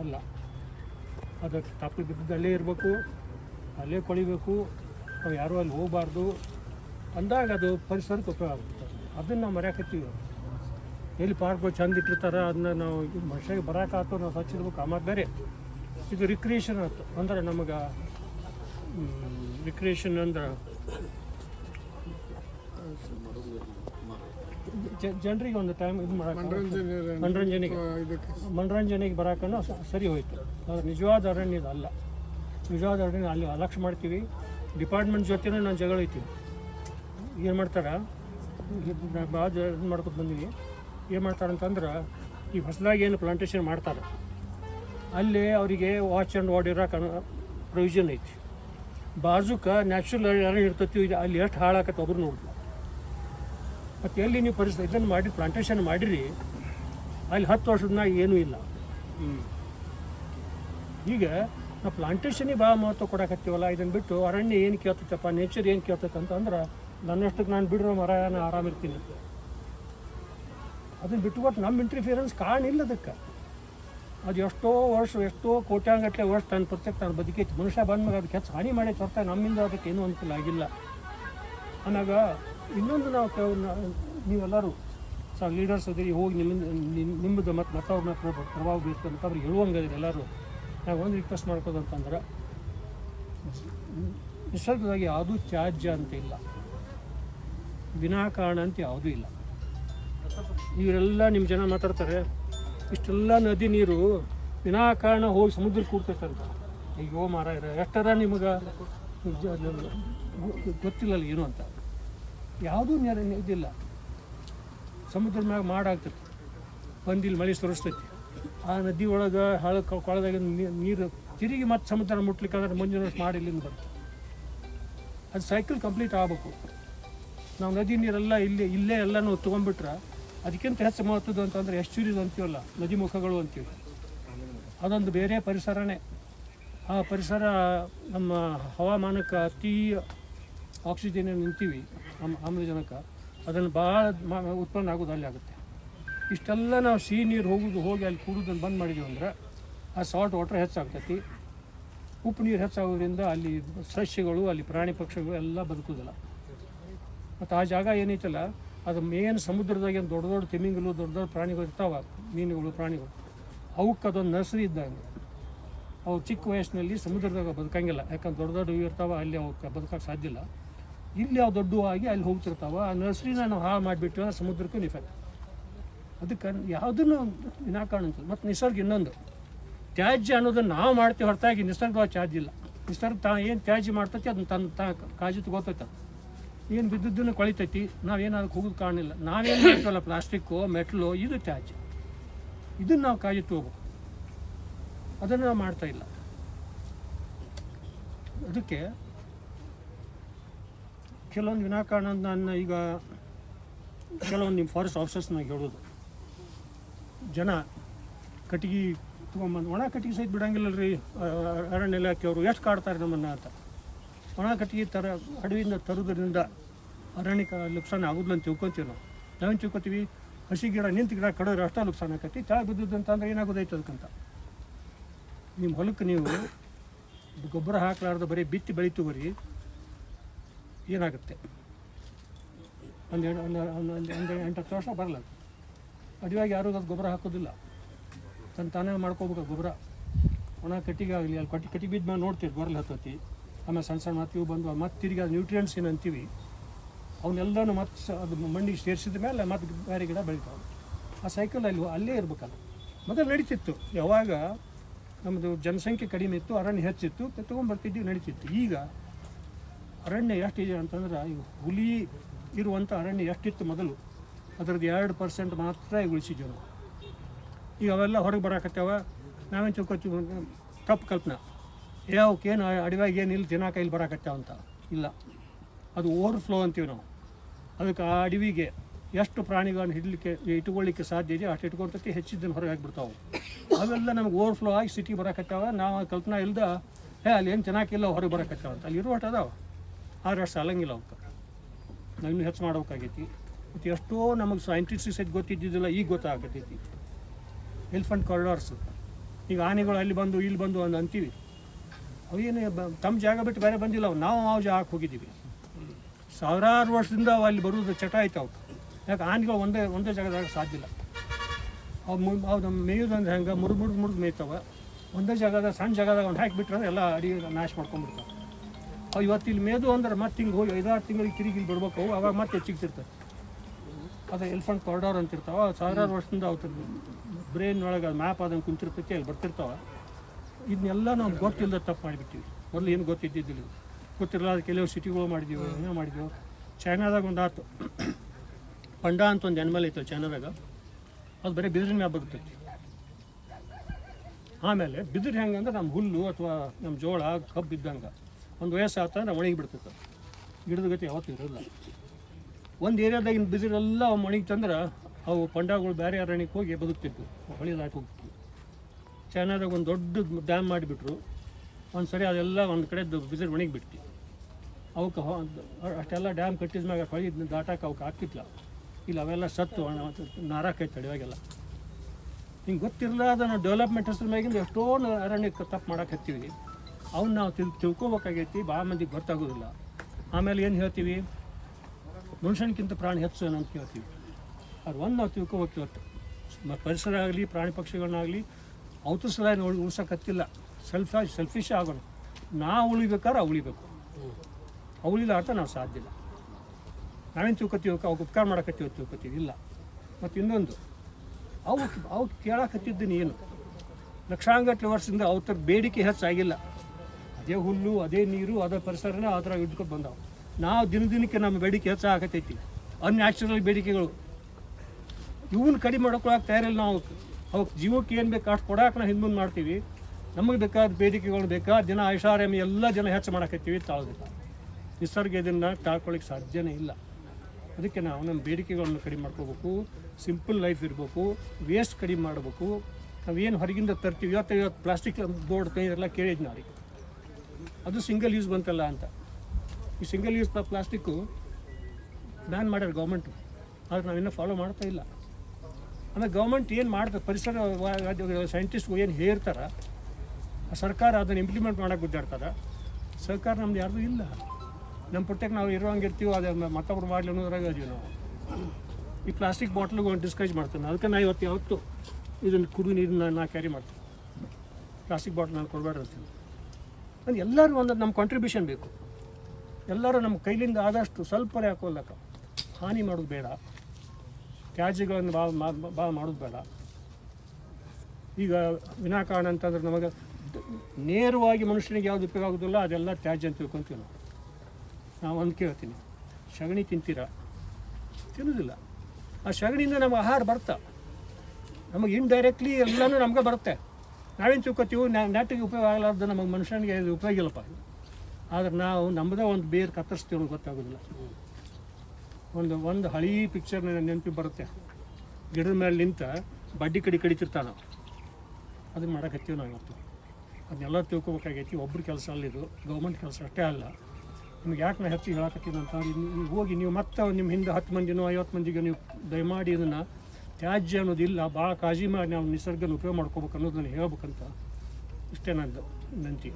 ಅಲ್ಲ. ಅದಕ್ಕೆ ತಪ್ಪು ಬಿದ್ದು ಅಲ್ಲೇ ಇರಬೇಕು, ಅಲ್ಲೇ ಕೊಳಿಬೇಕು, ನಾವು ಯಾರೂ ಅಲ್ಲಿ ಹೋಗಬಾರ್ದು. ಅಂದಾಗ ಅದು ಪರಿಸರಕ್ಕೆ ಉಪಯೋಗ ಆಗುತ್ತೆ. ಅದನ್ನು ನಾವು ಮರ್ಯಾಕತ್ತೀವಿ. ಎಲ್ಲಿ ಪಾರ್ಕ್ಗಳು ಚಂದ ಇಟ್ಟಿರ್ತಾರೆ, ಅದನ್ನ ನಾವು ಮನುಷ್ಯಗೆ ಬರೋಕ್ಕಾಯ್ತು ನಾವು ಸ್ವಚ್ಛ ಇರ್ಬೇಕು. ಆಮೇಲೆ ಬೇರೆ. ಇದು ರಿಕ್ರಿಯೇಷನ್ ಆಯ್ತು. ಅಂದ್ರೆ ನಮಗೆ ರಿಕ್ರಿಯೇಷನ್ ಅಂದ್ರೆ ಜನರಿಗೆ ಒಂದು ಟೈಮ್ ಇದು ಮಾಡೋಕೆ ಮನರಂಜನೆಗೆ ಮನರಂಜನೆಗೆ ಬರೋಕನ್ನು ಸರಿ ಹೋಯ್ತು. ಆದರೆ ನಿಜವಾದ ಇದು ಅಲ್ಲ. ನಿಜವಾದ ಅರಣ್ಯ ಅಲ್ಲಿ ಅಲಕ್ಷ ಮಾಡ್ತೀವಿ. ಡಿಪಾರ್ಟ್ಮೆಂಟ್ ಜೊತೆನೂ ನಾನು ಜಗಳ ಐತಿ ಏನು ಮಾಡ್ತಾರೆ? ಭಾಳ ಇದು ಮಾಡ್ಕೊತ ಬಂದೀವಿ. ಏನು ಮಾಡ್ತಾರೆ ಅಂತಂದ್ರೆ ಈ ಹೊಸದಾಗಿ ಏನು ಪ್ಲಾಂಟೇಶನ್ ಮಾಡ್ತಾರೆ. ಅಲ್ಲಿ ಅವರಿಗೆ ವಾಚ್ ಆ್ಯಂಡ್ ವಾರ್ಡ್ ಇರೋಕೆ ಪ್ರೊವಿಷನ್ ಐತಿ. ಬಾಜುಕ ನ್ಯಾಚುರಲ್ ಅರಣ್ಯ ಇರ್ತೈತಿ ಅಲ್ಲಿ ಎಷ್ಟು ಹಾಳಾಕತ್ತೆ ಒಬ್ರು ನೋಡಿಲ್ಲ ಮತ್ತು ಎಲ್ಲಿ ನೀವು ಪರಿಸ್ಥಿತಿ ಇದನ್ನು ಮಾಡಿ ಪ್ಲಾಂಟೇಶನ್ ಮಾಡಿರಿ, ಅಲ್ಲಿ ಹತ್ತು ವರ್ಷದ ಮ್ಯಾಗ ಏನೂ ಇಲ್ಲ. ಈಗ ನಾವು ಪ್ಲಾಂಟೇಶನಿಗೆ ಭಾಳ ಮಹತ್ವ ಕೊಡಕತ್ತೀವಲ್ಲ ಇದನ್ನು ಬಿಟ್ಟು ಅರಣ್ಯ ಏನು ಕೇಳ್ತೈತಪ್ಪ ನೇಚರ್ ಏನು ಕೇಳ್ತೈತೆ ಅಂತಂದ್ರೆ ನನ್ನಷ್ಟಕ್ಕೆ ನಾನು ಬಿಡಿರೋ ಮರ ನಾನು ಆರಾಮಿರ್ತೀನಿ ಅದನ್ನು ಬಿಟ್ಟುಕೊಟ್ಟು ನಮ್ಮ ಇಂಟ್ರಿಫಿಯರೆನ್ಸ್ ಕಾಣಿಲ್ಲ ಅದಕ್ಕೆ. ಅದು ಎಷ್ಟೋ ವರ್ಷ, ಎಷ್ಟೋ ಕೋಟ್ಯಾಂಗಟ್ಲೆ ವರ್ಷ ತನ್ನ ಪ್ರತ್ಯೇಕ ತಾನು ಬದುಕೈತಿ. ಮನುಷ್ಯ ಬಂದ್ಮೇಲೆ ಅದಕ್ಕೆ ಹೆಚ್ಚು ಹಾನಿ ಮಾಡಿ ಹೊರತಾಗಿ ನಮ್ಮಿಂದ ಅದಕ್ಕೆ ಏನೂ ಅನುಕೂಲ ಆಗಿಲ್ಲ. ಆಮ್ಯಾಗ ಇನ್ನೊಂದು ನಾವು ನೀವೆಲ್ಲರೂ ಸ ಲೀಡರ್ಸ್ ಅದಿರಿ, ಹೋಗಿ ನಿಮ್ಮ ನಿಮ್ಮ ನಿಮ್ಮದು ಮತ್ತು ಮತ್ತವ್ರನ್ನ ಮತ್ತು ಪ್ರಭಾವ ಬೀರ್ತದೆ ಮತ್ತು ಅವ್ರಿಗೆ ಹೇಳುವಂಗದಿರಿ ಎಲ್ಲರೂ. ನಾವು ಒಂದು ರಿಕ್ವೆಸ್ಟ್ ಮಾಡ್ಕೋದಂತಂದ್ರೆ ನಿಸರ್ಗದಾಗಿ ಯಾವುದೂ ತ್ಯಾಜ್ಯ ಅಂತ ಇಲ್ಲ. ವಿನಾಕಾರಣ ಅಂತ ಯಾವುದೂ ಇಲ್ಲ. ಇವರೆಲ್ಲ ನಿಮ್ಮ ಜನ ಮಾತಾಡ್ತಾರೆ, ಇಷ್ಟೆಲ್ಲ ನದಿ ನೀರು ವಿನಾಕಾರಣ ಹೋಗಿ ಸಮುದ್ರಕ್ಕೆ ಕೂಡ್ತೈತಂತ ಅಯ್ಯೋ ಮಾರ ಎಷ್ಟರ ನಿಮಗೆ ಗೊತ್ತಿಲ್ಲಲ್ಲ ಏನು ಅಂತ. ಯಾವುದೂ ನೆರ ಇದಿಲ್ಲ. ಸಮುದ್ರದ ಮ್ಯಾಗ ಮಾಡಾಗ್ತೈತಿ ಬಂದಿಲ್ಲಿ ಮಳೆ ಸುರಿಸ್ತೈತಿ. ಆ ನದಿ ಒಳಗೆ ಹಳ ಕೊಳದಾಗ ನೀರು ತಿರುಗಿ ಮತ್ತೆ ಸಮುದ್ರ ಮುಟ್ಲಿಕ್ಕಾದ್ರೆ ಮುಂಜಾನೆ ಮಾಡಿ ಇಲ್ಲಿಂದ ಬರುತ್ತೆ ಅದು ಸೈಕಲ್ ಕಂಪ್ಲೀಟ್ ಆಗಬೇಕು. ನಾವು ನದಿ ನೀರೆಲ್ಲ ಇಲ್ಲಿ ಇಲ್ಲೇ ಎಲ್ಲನೂ ತೊಗೊಂಡ್ಬಿಟ್ರೆ ಅದಕ್ಕಿಂತ ಹೆಚ್ಚು ಮಹತ್ವದ್ದು ಅಂತಂದ್ರೆ ಎಸ್ಚುರೀಸ್ ಅಂತೀವಲ್ಲ? ನದಿ ಮುಖಗಳು ಅಂತೀವಿ. ಅದೊಂದು ಬೇರೆ ಪರಿಸರನೇ. ಆ ಪರಿಸರ ನಮ್ಮ ಹವಾಮಾನಕ್ಕೆ ಅತಿ ಆಕ್ಸಿಜನ್ ನಿಂತೀವಿ. ಆಮ್ಲಜನಕ ಅದನ್ನು ಭಾಳ ಉತ್ಪನ್ನ ಆಗೋದು ಅಲ್ಲಿ ಆಗುತ್ತೆ. ಇಷ್ಟೆಲ್ಲ ನಾವು ಸಿಹಿ ನೀರು ಹೋಗೋದು, ಹೋಗಿ ಅಲ್ಲಿ ಕೂಡುದನ್ನು ಬಂದ್ ಮಾಡಿದ್ವಿ ಅಂದ್ರೆ ಆ ಸಾಲ್ಟ್ ವಾಟರ್ ಹೆಚ್ಚಾಗ್ತೈತಿ. ಉಪ್ಪು ನೀರು ಹೆಚ್ಚಾಗೋದ್ರಿಂದ ಅಲ್ಲಿ ಸಸ್ಯಗಳು, ಅಲ್ಲಿ ಪ್ರಾಣಿ ಪಕ್ಷಿಗಳು ಎಲ್ಲ ಬದುಕೋದಿಲ್ಲ ಮತ್ತು ಆ ಜಾಗ ಏನೈತಲ್ಲ, ಅದು ಮೇನ್ ಸಮುದ್ರದಾಗ ಏನು ದೊಡ್ಡ ದೊಡ್ಡ ತಿಮಿಂಗಲು, ದೊಡ್ಡ ದೊಡ್ಡ ಪ್ರಾಣಿಗಳು ಇರ್ತಾವ, ಮೀನುಗಳು, ಪ್ರಾಣಿಗಳು. ಅವಕ್ಕೆ ಅದೊಂದು ನರ್ಸರಿ ಇದ್ದಂಗೆ. ಅವು ಚಿಕ್ಕ ವಯಸ್ಸಿನಲ್ಲಿ ಸಮುದ್ರದಾಗ ಬದುಕಂಗಿಲ್ಲ. ಯಾಕಂದ್ರೆ ದೊಡ್ಡ ದೊಡ್ಡ ಇವು ಇರ್ತಾವ, ಅಲ್ಲಿ ಅವಕ್ಕೆ ಬದುಕಕ್ಕೆ ಸಾಧ್ಯ ಇಲ್ಲ. ಇಲ್ಲಿ ಯಾವ ದೊಡ್ಡ ಆಗಿ ಅಲ್ಲಿ ಹೋಗ್ತಿರ್ತಾವ, ಆ ನರ್ಸರಿನ ನಾವು ಹಾಳು ಮಾಡಿಬಿಟ್ಟು ಸಮುದ್ರಕ್ಕೂ ಇಫೆಕ್ಟ್ ಅದಕ್ಕೆ ಯಾವುದನ್ನು ವಿನಾಕಾರಣ ಅಂತ. ಮತ್ತು ನಿಸರ್ಗ ಇನ್ನೊಂದು. ತ್ಯಾಜ್ಯ ಅನ್ನೋದನ್ನು ನಾವು ಮಾಡ್ತೀವಿ ಹೊರತಾಗಿ ನಿಸರ್ಗ ಚಾರ್ಜ್ ಇಲ್ಲ. ನಿಸರ್ಗ ತಾ ಏನು ತ್ಯಾಜ್ಯ ಮಾಡ್ತೈತಿ ಅದನ್ನ ತನ್ನ ತಾ ಕಾಜಿ ತಗೋತೈತೆ. ಏನು ಬಿದ್ದದ್ದನ್ನು ಕೊಳಿತೈತಿ ನಾವೇನು ಅದಕ್ಕೆ ಹೋಗೋದು ಕಾರಣ ಇಲ್ಲ. ನಾವೇನು ಮಾಡ್ತೀವಲ್ಲ, ಪ್ಲಾಸ್ಟಿಕ್ಕು, ಮೆಟ್ಲು, ಇದು ತ್ಯಾಜ್ಯ. ಇದನ್ನು ನಾವು ಕಾಜಿ ತಗೋಬೇಕು. ಅದನ್ನು ನಾವು ಮಾಡ್ತಾ ಇಲ್ಲ. ಅದಕ್ಕೆ ಕೆಲವೊಂದು ವಿನಾಕಾರಣ ನನ್ನ ನಾನು ಈಗ ಕೆಲವೊಂದು ನಿಮ್ಮ ಫಾರೆಸ್ಟ್ ಆಫೀಸರ್ಸ್ನಾಗ ಹೇಳೋದು. ಜನ ಕಟ್ಟಿಗೆ ತೊಗೊಂಬಂದು, ಒಣ ಕಟ್ಟಿಗೆ ಸಹಿತ ಬಿಡೋಂಗಿಲ್ಲ ರೀ ಅರಣ್ಯ ಇಲಾಖೆಯವರು ಎಷ್ಟು ಕಾಡ್ತಾರೆ ನಮ್ಮನ್ನು ಅಂತ. ಒಣ ಕಟ್ಟಿಗೆ ತರ, ಅಡವಿಯಿಂದ ತರೋದ್ರಿಂದ ಅರಣ್ಯಕ ನುಕ್ಸಾನ ಆಗೋದಿಲ್ಲ ಅಂತ ತಿಳ್ಕೊತೀವಿ ನಾವು. ನಾವೇನು ತಿಳ್ಕೊತೀವಿ? ಹಸಿ ಗಿಡ, ನಿಂತ ಗಿಡ ಕಡೋರು ಅಷ್ಟೇ ನುಕ್ಸಾನ ಆಕತಿ. ಚಾ ಬಿದ್ದದ್ದು ಅಂತಂದ್ರೆ ಏನಾಗೋದೈತೆ ಅದಕ್ಕಂತ? ನಿಮ್ಮ ಹೊಲಕ್ಕೆ ನೀವು ಗೊಬ್ಬರ ಹಾಕ್ಲಾರ್ದು ಬರೀ ಬಿತ್ತಿ ಬೆಳಿತೀವ್ರಿ ಏನಾಗುತ್ತೆ? ಒಂದು ಎರಡು ಒಂದು ಒಂದು ಒಂದು ಎಂಟು ಹತ್ತು ವರ್ಷ ಬರಲ್ಲ ಅಡಿಯಾಗಿ ಯಾರೂ ಅದು ಗೊಬ್ಬರ ಹಾಕೋದಿಲ್ಲ. ತನ್ನ ತಾನೇ ಮಾಡ್ಕೋಬೇಕು ಗೊಬ್ಬರ. ಒಣ ಕಟ್ಟಿಗೆ ಆಗಲಿ, ಅಲ್ಲಿ ಕಟ್ಟಿ ಕಟ್ಟಿಗೆ ಬಿದ್ದ ಮೇಲೆ ನೋಡ್ತೀವಿ ಗೊರಲ್ ಹತ್ತತಿ. ಆಮೇಲೆ ಸಣ್ಣ ಸಣ್ಣ ಮತ್ತಿವು ಬಂದು ಮತ್ತೆ ತಿರುಗಿ ಅದು ನ್ಯೂಟ್ರಿಯೆಂಟ್ಸ್ ಏನು ಅಂತೀವಿ ಅವನ್ನೆಲ್ಲನೂ ಮತ್ತೆ ಅದು ಮಣ್ಣಿಗೆ ಸೇರಿಸಿದ ಮೇಲೆ ಮತ್ತೆ ಬೇರೆ ಗಿಡ ಬೆಳಿತಾವೆ. ಆ ಸೈಕಲ್ ಅಲ್ಲಿ ಅಲ್ಲೇ ಇರಬೇಕಲ್ಲ. ಮೊದಲು ನಡೀತಿತ್ತು. ಯಾವಾಗ ನಮ್ಮದು ಜನಸಂಖ್ಯೆ ಕಡಿಮೆ ಇತ್ತು, ಅರಣ್ಯ ಹೆಚ್ಚಿತ್ತು ತೊಗೊಂಡ್ಬರ್ತಿದ್ವಿ ನಡೀತಿತ್ತು. ಈಗ ಅರಣ್ಯ ಎಷ್ಟಿದೆ ಅಂತಂದ್ರೆ ಇವು ಹುಲಿ ಇರುವಂಥ ಅರಣ್ಯ ಎಷ್ಟಿತ್ತು ಮೊದಲು, ಅದರದ್ದು ಎರಡು ಪರ್ಸೆಂಟ್ ಮಾತ್ರ ಈಗ ಉಳಿಸಿದ್ವಿ ನಾವು ಈಗ ಅವೆಲ್ಲ ಹೊರಗೆ ಬರಾಕತ್ತೇವ, ನಾವೇನು ತಿಳ್ಕೊತೀವಿ ತಪ್ಪು ಕಲ್ಪನೆ. ಯಾವಕ್ಕೇನು ಅಡಿವಾಗಿ ಏನು ಇಲ್ಲಿ ದಿನ ಇಲ್ಲಿ ಬರಾಕತ್ತೇವ ಅಂತ. ಇಲ್ಲ. ಅದು ಓವರ್ ಫ್ಲೋ ಅಂತೀವಿ ನಾವು. ಅದಕ್ಕೆ ಆ ಅಡವಿಗೆ ಎಷ್ಟು ಪ್ರಾಣಿಗಳನ್ನು ಹಿಡಲಿಕ್ಕೆ ಇಟ್ಕೊಳ್ಳಿಕ್ಕೆ ಸಾಧ್ಯ ಇದೆ ಅಷ್ಟು ಇಟ್ಕೊಳ್ತಕ್ಕೆ ಹೆಚ್ಚಿದ್ದನ್ನು ಹೊರಗೆ ಆಗಿಬಿಡ್ತಾವೆ ಅವೆಲ್ಲ ನಮ್ಗೆ ಓವರ್ ಫ್ಲೋ ಆಗಿ ಸಿಟಿಗೆ ಬರಾಕತ್ತಾವ. ನಾವು ಕಲ್ಪನಾ ಇಲ್ದ ಹೇ ಅಲ್ಲಿ ಏನು ಚೆನ್ನಾಗಿಲ್ಲ ಹೊರಗೆ ಬರಕತ್ತಾವ ಅಂತ. ಅಲ್ಲಿ ಇರುವಟ್ಟು ಅದಾವ. ಆದ್ರೆ ಅಷ್ಟು ಸಾಲಂಗಿಲ್ಲ ಅವಕ್ಕೆ ನಾವು ಹೆಚ್ಚು ಮಾಡ್ಬೇಕಾಗೈತಿ. ಮತ್ತು ಎಷ್ಟೋ ನಮಗೆ ಸೈಂಟಿಸ್ಟ್ ಸಹಿತ ಗೊತ್ತಿದ್ದಿದ್ದಿಲ್ಲ, ಈಗ ಗೊತ್ತಾಗತೈತಿ ಎಲಿಫೆಂಟ್ ಕಾರಿಡಾರ್ಸ್ ಈಗ ಆನೆಗಳು ಅಲ್ಲಿ ಬಂದು, ಇಲ್ಲಿ ಬಂದು ಅಂತ ಅಂತೀವಿ. ಅವೇನು ಬ- ತಮ್ಮ ಜಾಗ ಬಿಟ್ಟು ಬೇರೆ ಬಂದಿಲ್ಲ ಅವು. ನಾವು ಆ ಜಾಗಕ್ಕೆ ಹೋಗಿದ್ದೀವಿ. ಸಾವಿರಾರು ವರ್ಷದಿಂದ ಅವು ಅಲ್ಲಿ ಬರೋದು ಚಟ ಆಯ್ತು ಅವು ಯಾಕೆ ಆನೆಗಳು ಒಂದೇ ಒಂದೇ ಜಾಗದಾಗ ಸಾಧ್ಯ ಇಲ್ಲ. ಅವು ಮು ಅವು ನಮ್ಮ ಮೇಯೋದಂದ್ರೆ ಹೆಂಗೆ? ಮುರಿದು ಮುರಿದು ಮುರಿದು ಮೇಯ್ತವೆ. ಒಂದೇ ಜಾಗದಾಗ, ಸಣ್ಣ ಜಾಗದಾಗ ಒಂದು ಹಾಕಿಬಿಟ್ರೆ ಎಲ್ಲ ಅಡಿಗೆ ನಾಶ ಮಾಡ್ಕೊಂಡ್ಬಿಡ್ತಾವೆ. ಇವತ್ತು ಇಲ್ಲಿ ಮೇದು ಅಂದ್ರೆ ಮತ್ತೆ ಹಿಂಗೆ ಹೋಗಿ ಐದಾರು ತಿಂಗಳಿಗೆ ತಿರುಗಿ ಬಿಡ್ಬೇಕು ಅವು ಅವಾಗ ಮತ್ತೆ ಹೆಚ್ಚಿಗೆ ಅದು ಎಲಿಫೆಂಟ್ ಕಾರಿಡಾರ್ ಅಂತ ಇರ್ತಾವ ಸಾವಿರಾರು ವರ್ಷದಿಂದ ಅವ್ರ ಬ್ರೈನ್ ಒಳಗೆ ಮ್ಯಾಪ್ ಆದಂಗೆ ಕುಂತಿರ್ತೈತಿ, ಅಲ್ಲಿ ಬರ್ತಿರ್ತಾವ. ಇದನ್ನೆಲ್ಲ ನಾವು ಗೊತ್ತಿಲ್ಲದ ತಪ್ಪು ಮಾಡಿಬಿಟ್ಟಿವಿ. ಮೊದಲು ಏನು ಗೊತ್ತಿದ್ದಿದ್ದಿಲ್ಲ. ಗೊತ್ತಿರಲ್ಲ ಅದು ಕೆಲವು ಸಿಟಿಗಳು ಮಾಡಿದ್ದೀವಿ ಏನೋ ಮಾಡಿದೆವು ಚೈನಾದಾಗ ಒಂದು ಆತು. ಪಂಡ ಅಂತ ಒಂದು ಎನಿಮಲ್ ಐತೆ ಚೈನಾದಾಗ ಅದು ಬರೀ ಬಿದಿರಿನ ಮ್ಯಾಪ್ ಬರ್ತೈತಿ ಆಮೇಲೆ ಬಿದಿರು ಹೆಂಗಂದ್ರೆ ನಮ್ಮ ಹುಲ್ಲು ಅಥವಾ ನಮ್ಮ ಜೋಳ ಕಬ್ಬು ಇದ್ದಂಗೆ ಒಂದು ವಯಸ್ಸು ಆತಂದ್ರೆ ಒಣಗಿ ಬಿಡ್ತೈತೆ ಗಿಡದ ಗತಿ ಯಾವತ್ತೂ ಇರೋಲ್ಲ ಒಂದು ಏರಿಯಾದಾಗಿನ ಬಿಸಿಲೆಲ್ಲ ಅವು ಒಣಗಿತಂದ್ರೆ ಅವು ಪಂಡಾಗಳು ಬೇರೆ ಅರಣ್ಯಕ್ಕೆ ಹೋಗಿ ಬದುಕ್ತಿತ್ತು ಹೊಳಿ ದಾಟಿ ಹೋಗ್ತಿತ್ತು ಚೈನಾದಾಗ ಒಂದು ದೊಡ್ಡ ಡ್ಯಾಮ್ ಮಾಡಿಬಿಟ್ರು. ಒಂದು ಸರಿ ಅದೆಲ್ಲ ಒಂದು ಕಡೆ ಬಿಸಿಲು ಒಣಗಿಬಿಟ್ಟು ಅವಕ್ಕೆ ಅಷ್ಟೆಲ್ಲ ಡ್ಯಾಮ್ ಕಟ್ಟಿದ ಮ್ಯಾಗ ಹೊಳಿ ದಾಟಕ್ಕೆ ಅವಕ್ಕೆ ಆಗ್ತಿತ್ಲ ಇಲ್ಲ ಅವೆಲ್ಲ ಸತ್ತು ನಾರಾಕೈತೆ ಇವಾಗೆಲ್ಲ. ಹಿಂಗೆ ಗೊತ್ತಿರಲ್ಲ ನಾವು ಡೆವಲಪ್ಮೆಂಟ್ ಹೆಸರು ಮ್ಯಾಗಿಂದ ಎಷ್ಟೋ ಅರಣ್ಯಕ್ಕೆ ತಪ್ಪು ಮಾಡಕ್ಕೆ ಹತ್ತೀವಿ. ಅವ್ನು ನಾವು ತಿಳ್, ತಿಳ್ಕೊಬೇಕಾಗೈತಿ ಭಾಳ ಮಂದಿಗೆ ಗೊತ್ತಾಗೋದಿಲ್ಲ. ಆಮೇಲೆ ಏನು ಹೇಳ್ತೀವಿ? ಮನುಷ್ಯನಕ್ಕಿಂತ ಪ್ರಾಣಿ ಹೆಚ್ಚು ಅಂತ ಹೇಳ್ತೀವಿ ಅದು ಒಂದು ನಾವು ತಿಳ್ಕೊಬೇಕು ಇವತ್ತು. ಪರಿಸರ ಆಗಲಿ, ಪ್ರಾಣಿ ಪಕ್ಷಿಗಳನ್ನಾಗಲಿ ಅವತ್ತು ಸಲ ನೋಡಿ, ಉಳ್ಸೋಕತ್ತಿಲ್ಲ. ಸೆಲ್ಫ್, ಸೆಲ್ಫಿಶ್ ಆಗೋಣ. ನಾವು ಉಳಿಬೇಕಾದ್ರೆ ಉಳಿಬೇಕು. ಅಂತ ನಾವು ಸಾಧ್ಯ ಇಲ್ಲ. ನಾವೇನು ತಿಳ್ಕೊತೀವಿ ಅವಕ್ಕೆ ಉಪಕಾರ ಮಾಡಕತ್ತೀವಿ ತಿಳ್ಕೊತೀವಿ. ಇಲ್ಲ. ಮತ್ತು ಇನ್ನೊಂದು. ಅವು ಅವು ಕೇಳಕತ್ತಿದ್ದೀನಿ ಏನು? ಲಕ್ಷಾಂಗಟ್ಟಲೆ ವರ್ಷದಿಂದ ಅವ್ರ ಬೇಡಿಕೆ ಹೆಚ್ಚಾಗಿಲ್ಲ. ಅದೇ ಹುಲ್ಲು, ಅದೇ ನೀರು ಅದೇ ಪರಿಸರನೇ ಥರ ಇಟ್ಕೊಂಡು ಬಂದಾವು. ನಾವು ದಿನ ದಿನಕ್ಕೆ ನಮ್ಮ ಬೇಡಿಕೆ ಹೆಚ್ಚಾಗತೈತಿ ಅನ್ಯಾಚುರಲ್ ಬೇಡಿಕೆಗಳು. ಇವನ್ನ ಕಡಿಮೆ ಮಾಡ್ಕೊಳಕ್ಕೆ ತಯಾರಿಲ್ಲ ನಾವು ಅವಕ್ಕೆ ಜೀವಕ್ಕೆ ಏನು ಬೇಕು ಅಷ್ಟು ಕೊಡಕ್ಕೆ ನಾವು ಹಿಂದೆ ಮಾಡ್ತೀವಿ. ನಮಗೆ ಬೇಕಾದ ಬೇಡಿಕೆಗಳು ಬೇಕಾ ದಿನ ಐಷಾರಾಮಿ ಎಲ್ಲ ಜನ ಹೆಚ್ಚು ಮಾಡಕತ್ತೀವಿ ತಾಳ್ಬೇಕು ನಿಸರ್ಗ ಇದನ್ನು ತಾಳ್ಕೊಳ್ಳಿಕ್ಕೆ ಸಾಧ್ಯನೇ ಇಲ್ಲ. ಅದಕ್ಕೆ ನಾವು ನಮ್ಮ ಬೇಡಿಕೆಗಳನ್ನು ಕಡಿಮೆ ಮಾಡ್ಕೋಬೇಕು. ಸಿಂಪಲ್ ಲೈಫ್ ಇರಬೇಕು. ವೇಸ್ಟ್ ಕಡಿಮೆ ಮಾಡಬೇಕು. ನಾವೇನು ಹೊರಗಿಂದ ತರ್ತೀವಿ, ಇವತ್ತು ಇವತ್ತು ಪ್ಲಾಸ್ಟಿಕ್ ಬೋರ್ಡ್ ಕೈ ಎಲ್ಲ ನಾಳೆ ಅದು ಸಿಂಗಲ್ ಯೂಸ್ ಬಂತಲ್ಲ ಅಂತ. ಈ ಸಿಂಗಲ್ ಯೂಸ್ ಪ್ಲಾಸ್ಟಿಕ್ಕು ಬ್ಯಾನ್ ಮಾಡ್ಯಾರ ಗೌರ್ಮೆಂಟು ಆದರೆ ನಾವಿನ್ನೂ ಫಾಲೋ ಮಾಡ್ತಾ ಇಲ್ಲ. ಅಂದರೆ ಗೌರ್ಮೆಂಟ್ ಏನು ಮಾಡ್ತಾರೆ ಪರಿಸರ ಸೈಂಟಿಸ್ಟ್ಗಳು ಏನು ಹೇಳ್ತಾರೆ, ಆ ಸರ್ಕಾರ ಅದನ್ನು ಇಂಪ್ಲಿಮೆಂಟ್ ಮಾಡೋಕೆ ಗುದ್ದಾಡ್ತಾರೆ ಸರ್ಕಾರ ನಮ್ದು ಯಾರ್ದು ಇಲ್ಲ. ನಮ್ಮ ಪ್ರತ್ಯೇಕ ನಾವು ಇರೋಂಗೆ ಇರ್ತೀವಿ, ಅದೇ ಮತ್ತೊಬ್ರು ಮಾಡಲಿ ಅನ್ನೋದ್ರಾಗ ಅದೀವಿ ನಾವು. ಈ ಪ್ಲಾಸ್ಟಿಕ್ ಬಾಟ್ಲಿಗೆ ಡಿಸ್ಕರೇಜ್ ಮಾಡ್ತೇನೆ. ಅದಕ್ಕೆ ನಾ ಇವತ್ತು ಯಾವತ್ತು ಇದನ್ನು ಕುಡಿದು ನೀರನ್ನ ನಾ ಕ್ಯಾರಿ ಮಾಡ್ತೀನಿ. ಪ್ಲಾಸ್ಟಿಕ್ ಬಾಟ್ಲ್ ನಾನು ಕೊಡಬೇಡ ಅಂತೀನಿ. ಅದು ಎಲ್ಲರೂ ಒಂದು ನಮ್ಮ ಕಾಂಟ್ರಿಬ್ಯೂಷನ್ ಬೇಕು. ಎಲ್ಲರೂ ನಮ್ಮ ಕೈಲಿಂದ ಆದಷ್ಟು ಸ್ವಲ್ಪ ಹಾಕೋಲ್ಲಕ್ಕ ಹಾನಿ ಮಾಡೋದು ಬೇಡ. ತ್ಯಾಜ್ಯಗಳನ್ನು ಭಾಳ ಭಾಳ ಮಾಡೋದು ಬೇಡ. ಈಗ ವಿನಾಕಾರಣ ಅಂತಂದ್ರೆ ನಮಗೆ ನೇರವಾಗಿ ಮನುಷ್ಯನಿಗೆ ಯಾವುದು ಉಪಯೋಗ ಆಗೋದಿಲ್ಲ, ಅದೆಲ್ಲ ತ್ಯಾಜ್ಯ ಅಂತ ತಿಳ್ಕೊಂತೀವಿ ನಾವು. ನಾವು ಒಂದು ಕೇಳ್ತೀನಿ. ಸಗಣಿ ತಿಂತೀರಾ? ತಿನ್ನೋದಿಲ್ಲ. ಆ ಸಗಣಿಯಿಂದ ನಮಗೆ ಆಹಾರ ಬರ್ತಾ. ನಮಗೆ ಇನ್ಡೈರೆಕ್ಟ್ಲಿ ಎಲ್ಲನೂ ನಮ್ಗೆ ಬರುತ್ತೆ. ನಾವೇನು ತಿಳ್ಕೊತೀವಿ ನೆಟ್ಟಿಗೆ ಉಪಯೋಗ ಆಗಲಾರ್ದು ನಮಗೆ ಮನುಷ್ಯನಿಗೆ ಇದು ಉಪಯೋಗ ಇಲ್ಲಪ್ಪ. ಆದ್ರೆ ನಾವು ನಮ್ಮದೇ ಒಂದು ಬೇರು ಕತ್ತರಿಸ್ತೀವಿ ಗೊತ್ತಾಗೋದಿಲ್ಲ. ಒಂದು ಒಂದು ಹಳೀ ಪಿಕ್ಚರ್ ನೆನಪಿ ಬರುತ್ತೆ. ಗಿಡದ ಮೇಲೆ ನಿಂತ ಬಡ್ಡಿ ಕಡಿ ಕಡಿತಿರ್ತಾನ ಅದನ್ನ ಮಾಡೋಕತ್ತೀವಿ ನಾವು ಇವತ್ತು. ಅದನ್ನೆಲ್ಲ ತಿಳ್ಕೊಬೇಕಾಗೈತಿ. ಒಬ್ರು ಕೆಲಸ ಅಲ್ಲ ಇದು. ಗೌರ್ಮೆಂಟ್ ಕೆಲಸ ಅಷ್ಟೇ ಅಲ್ಲ. ನಿಮ್ಗೆ ಯಾಕೆ ನಾ ಹೆಚ್ಚಿಗೆ ಹೇಳಕತ್ತೀನಿ ಅಂತ. ಹೋಗಿ ನೀವು ಮತ್ತೆ ನಿಮ್ಮ ಹಿಂದೆ ಹತ್ತು ಮಂದಿನೋ, ಐವತ್ತು ಮಂದಿಗೆ ನೀವು ದಯಮಾಡಿ ಇದನ್ನು ತ್ಯಾಜ್ಯ ಅನ್ನೋದಿಲ್ಲ ಭಾಳ ಕಾಳಜಿ ಮಾಡಿ ನಾವು ನಿಸರ್ಗನ ಉಪಯೋಗ ಮಾಡ್ಕೋಬೇಕು ಅನ್ನೋದನ್ನು ಹೇಳ್ಬೇಕಂತ. ಇಷ್ಟೇ ನಂದು ವಿನಂತಿ.